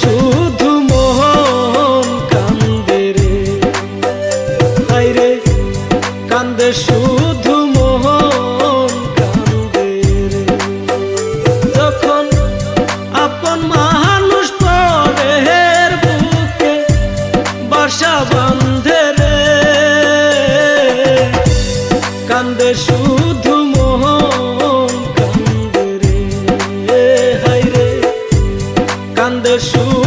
শুধু শুধু মোহন কান্দে যখন আপন মানুষ পরের বুকে বাসা বান্ধে রে, কান্দে শুধু মোহন কান্দে রে হাই রে, কান্দে শুধু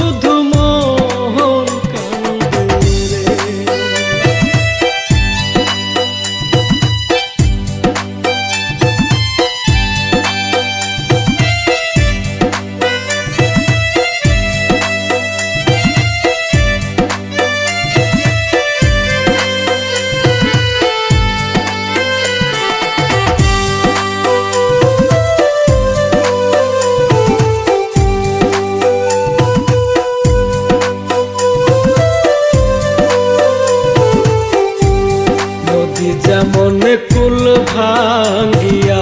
যেমন কুল ভাঙিয়া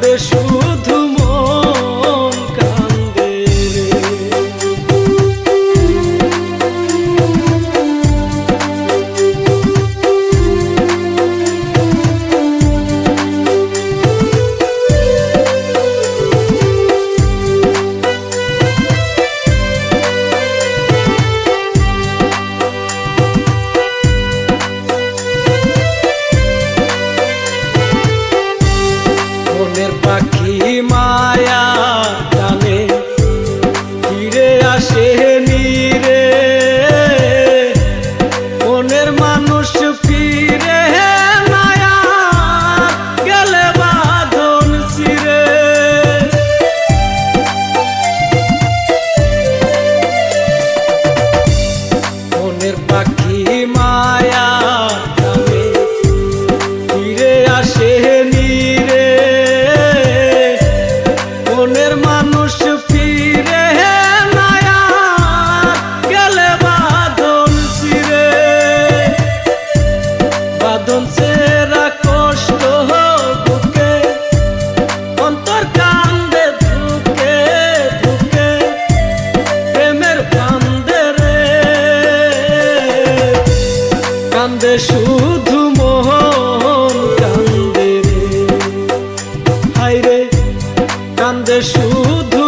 কান্দে শুধু কান্দে শুধু মোহন কান্দে রে। হাই রে কান্দে শুধু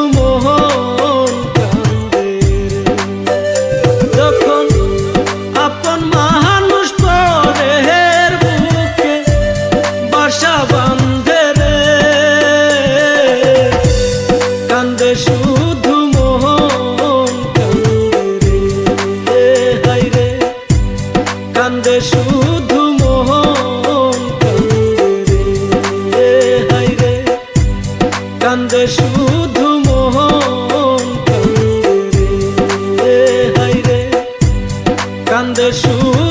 কান্দে শুধু মোহন কান্দে রে কান্দে শুধু